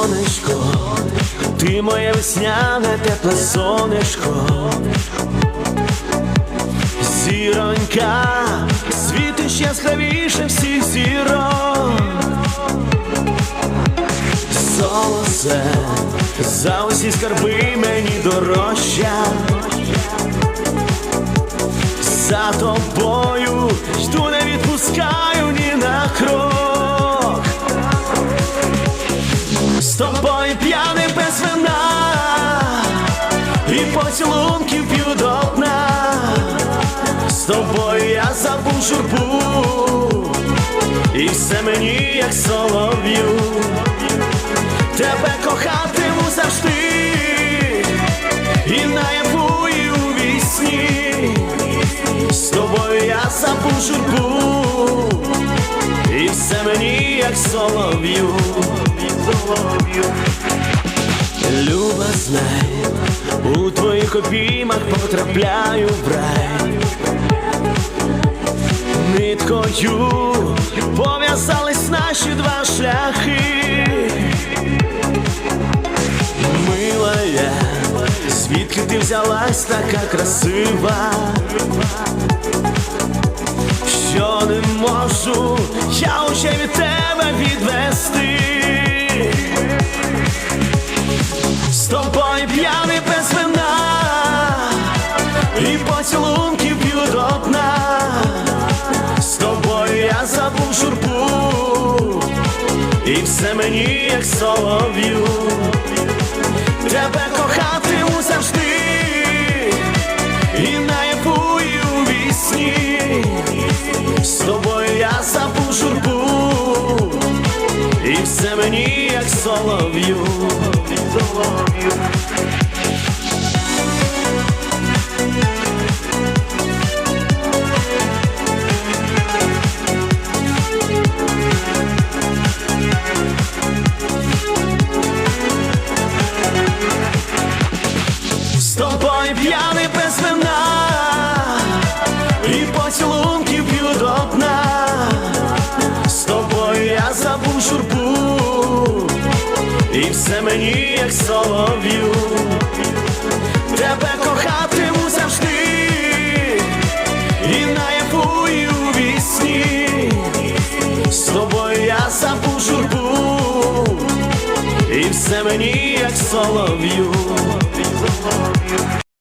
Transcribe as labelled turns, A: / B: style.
A: сонечко, ти моє весняне тепле сонечко, зіронька, світиш яскравіше всіх зірок. Солосе, за усі скарби мені дорожча. Тобою п'яний без вина і поцілунків п'ю до дна. З тобою я забув журбу, і все мені як солов'ю. Тебе кохатиму завжди, і наяву, і у вісні. З тобою я забув журбу, і все мені як солов'ю. Люба, знай, у твоїх обіймах потрапляю в рай. Ниткою пов'язались наші два шляхи. Милая, звідки ти взялась така красива? Що не можу я уже від тебе відвести. Поцілунків дна. З тобою я забув журбу, і все мені як солов'ю. Тебе кохатиму завжди, і наяву, і у вісні. З тобою я забув журбу, і все мені як солов'ю. П'яний без вина і поцілунків п'ю до. З тобою я забув журбу, і все мені як солов'ю. Тебе кохатиму завжди, і наяву, і у вісні. З тобою я забув журбу, і все мені як солов'ю.